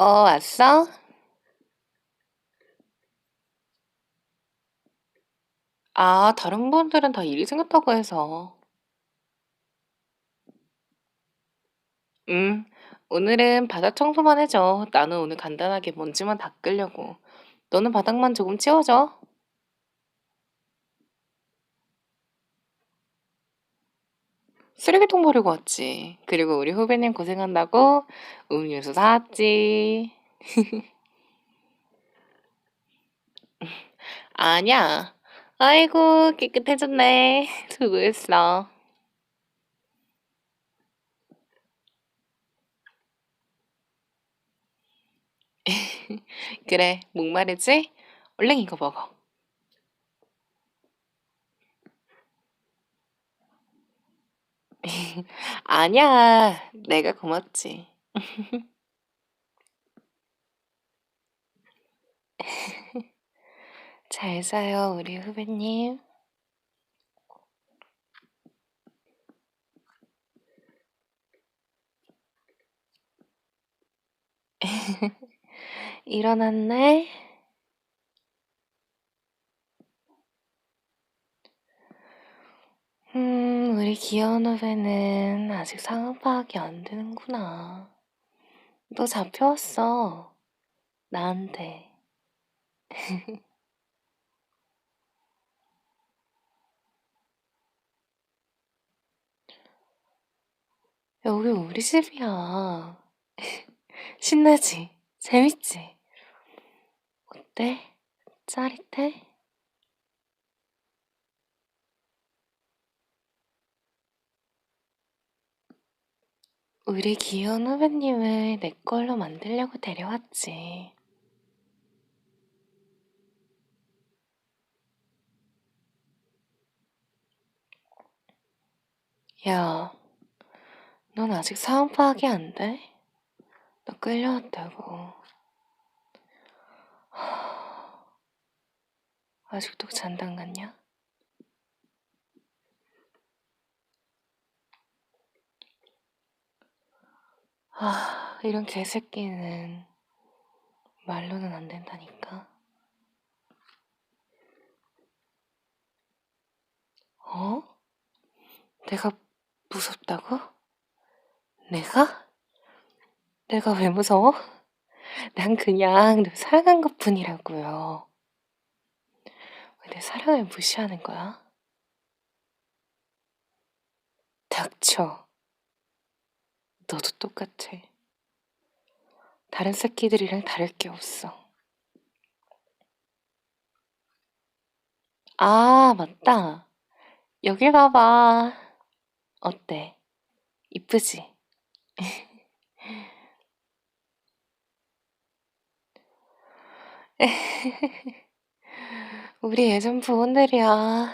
어, 왔어? 아, 다른 분들은 다 일이 생겼다고 해서. 음, 오늘은 바닥 청소만 해줘. 나는 오늘 간단하게 먼지만 닦으려고. 너는 바닥만 조금 치워줘. 쓰레기통 버리고 왔지. 그리고 우리 후배님 고생한다고 음료수 사왔지. 아니야. 아이고, 깨끗해졌네. 수고했어. 그래, 목마르지? 얼른 이거 먹어. 아니야, 내가 고맙지. 잘 자요, 우리 후배님. 일어났네? 음, 우리 귀여운 후배는 아직 상황 파악이 안 되는구나. 너 잡혀왔어. 나한테. 여기 우리 집이야. 신나지? 재밌지? 어때? 짜릿해? 우리 귀여운 후배님을 내 걸로 만들려고 데려왔지. 야, 넌 아직 상황 파악이 안 돼? 너 끌려왔다고. 하, 아직도 잔당 같냐? 아, 이런 개새끼는 말로는 안 된다니까. 어? 내가 무섭다고? 내가? 내가 왜 무서워? 난 그냥 널 사랑한 것 뿐이라고요. 왜 내 사랑을 무시하는 거야? 닥쳐. 너도 똑같아. 다른 새끼들이랑 다를 게 없어. 아, 맞다. 여길 봐봐. 어때? 이쁘지? 우리 예전 부원들이야.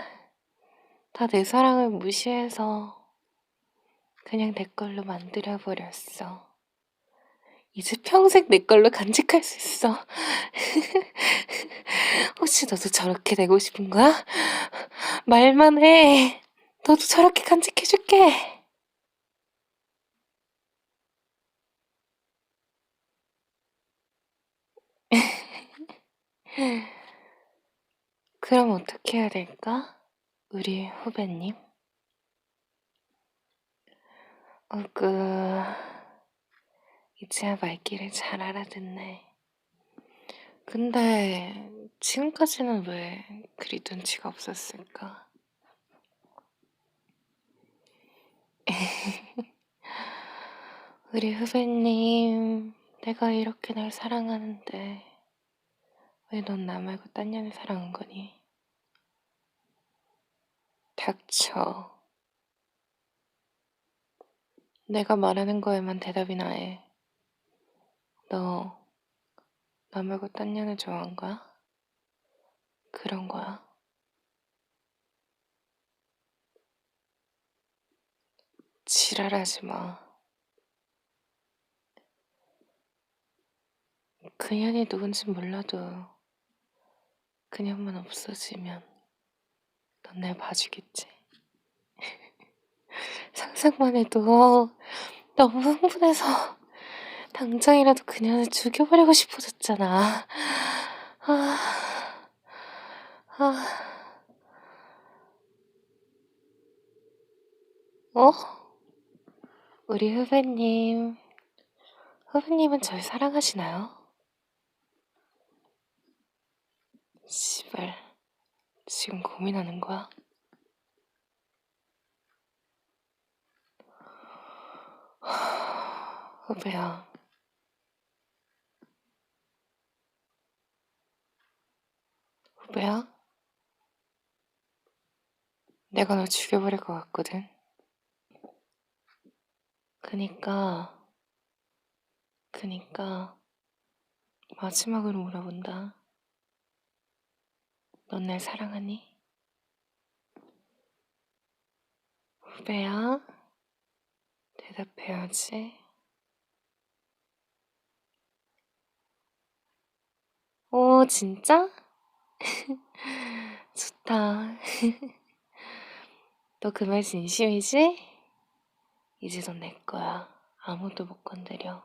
다 내 사랑을 무시해서 그냥 내 걸로 만들어버렸어. 이제 평생 내 걸로 간직할 수 있어. 혹시 너도 저렇게 되고 싶은 거야? 말만 해. 너도 저렇게 간직해줄게. 그럼 어떻게 해야 될까? 우리 후배님? 어그, 이제야 말귀를 잘 알아듣네. 근데 지금까지는 왜 그리 눈치가 없었을까? 우리 후배님, 내가 이렇게 날 사랑하는데 왜 넌 나 말고 딴 년을 사랑한 거니? 닥쳐. 내가 말하는 거에만 대답이나 해. 너, 나 말고 딴 년을 좋아한 거야? 그런 거야? 지랄하지 마. 그 년이 누군지 몰라도 그년만 없어지면 넌날 봐주겠지. 상상만 해도 너무 흥분해서 당장이라도 그녀를 죽여버리고 싶어졌잖아. 아, 아. 어? 우리 후배님, 후배님은 절 사랑하시나요? 씨발, 지금 고민하는 거야? 후배야. 후배야? 내가 너 죽여버릴 것 같거든. 그니까, 그니까, 마지막으로 물어본다. 넌 날 사랑하니? 후배야? 대답해야지. 오, 진짜? 좋다. 너 그 말 진심이지? 이제 넌 내 거야. 아무도 못 건드려.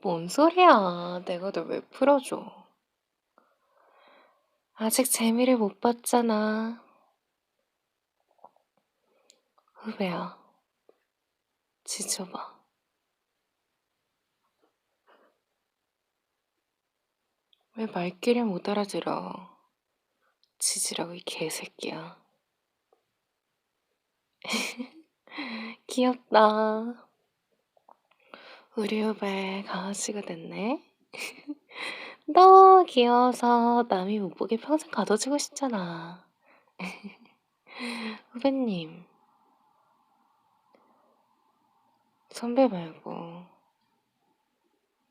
뭔 소리야. 내가 널 왜 풀어줘. 아직 재미를 못 봤잖아. 후배야. 지져봐. 왜 말귀를 못 알아들어? 지지라고 이 개새끼야. 귀엽다. 우리 후배 강아지가 됐네. 너 귀여워서 남이 못 보게 평생 가둬주고 싶잖아. 후배님. 선배 말고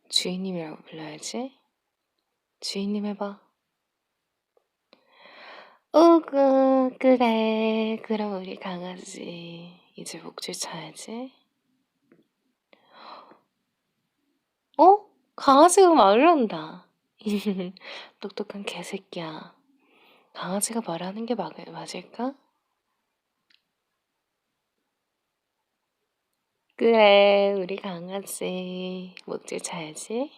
주인님이라고 불러야지. 주인님 해봐. 오구 그래 그럼 우리 강아지 이제 목줄 쳐야지. 어? 강아지가 말을 한다. 똑똑한 개새끼야. 강아지가 말하는 게 막, 맞을까? 그래, 우리 강아지 목줄 쳐야지.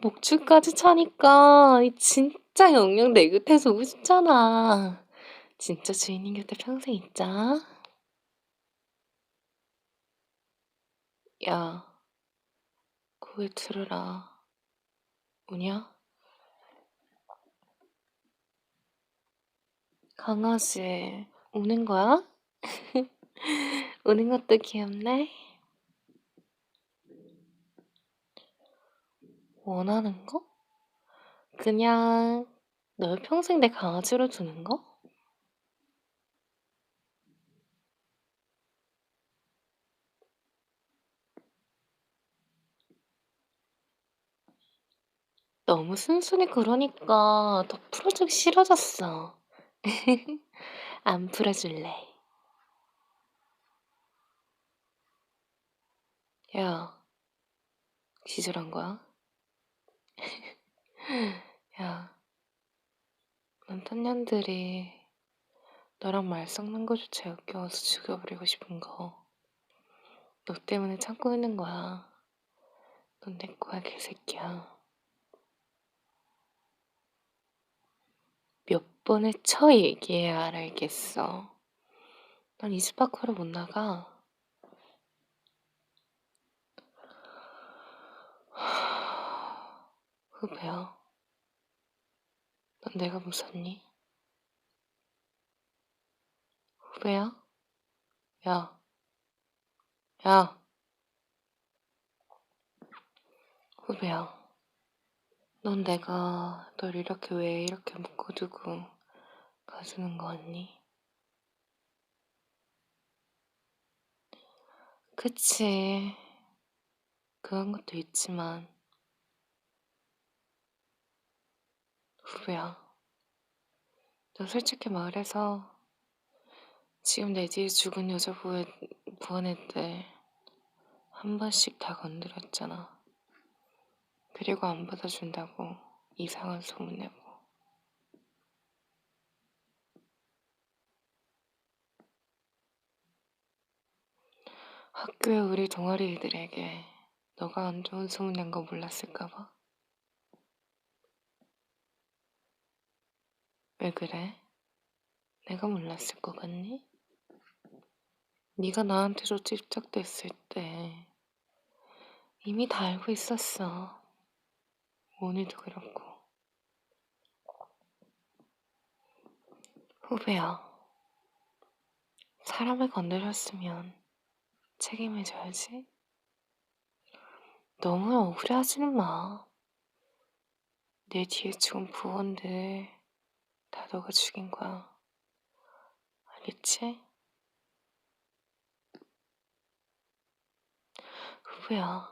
목줄까지 차니까 진짜 영영 내 곁에서 오고 싶잖아. 진짜 주인님 곁에 평생 있자. 야, 고개 들으라. 우냐? 강아지, 우는 거야? 우는 것도 귀엽네. 원하는 거? 그냥 널 평생 내 강아지로 두는 거? 너무 순순히 그러니까 더 풀어주기 싫어졌어. 안 풀어줄래. 야, 기절한 거야? 야, 많던 년들이 너랑 말 섞는 거조차 역겨워서 죽여버리고 싶은 거. 너 때문에 참고 있는 거야. 넌 내 거야, 개새끼야. 몇 번을 쳐 얘기해야 알겠어. 난 이 집 밖으로 못 나가. 후배야. 넌 내가 무섭니? 후배야? 야. 야. 후배야. 넌 내가 널 이렇게 왜 이렇게 묶어두고 가주는 거 같니? 그치. 그런 것도 있지만, 부부야. 너 솔직히 말해서 지금 내 뒤에 죽은 여자부의 부원애들 한 번씩 다 건드렸잖아. 그리고 안 받아준다고 이상한 소문내고. 학교에 우리 동아리 애들에게 너가 안 좋은 소문 낸 거 몰랐을까봐. 왜 그래? 내가 몰랐을 것 같니? 네가 나한테로 집착됐을 때 이미 다 알고 있었어. 오늘도 그렇고. 후배야, 사람을 건드렸으면 책임을 져야지. 너무 억울해하지는 마. 내 뒤에 죽은 부원들 다 너가 죽인 거야. 알겠지? 후배야,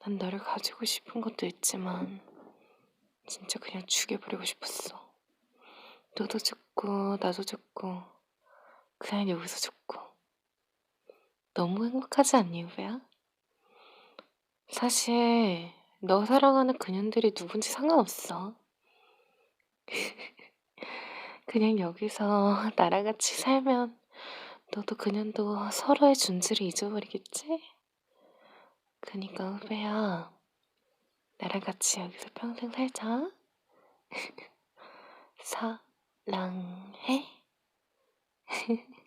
난 너를 가지고 싶은 것도 있지만 진짜 그냥 죽여버리고 싶었어. 너도 죽고 나도 죽고 그냥 여기서 죽고 너무 행복하지 않니 후배야? 사실 너 사랑하는 그년들이 누군지 상관없어. 그냥 여기서 나랑 같이 살면 너도 그년도 서로의 존재를 잊어버리겠지? 그니까 후배야 나랑 같이 여기서 평생 살자. 사랑해.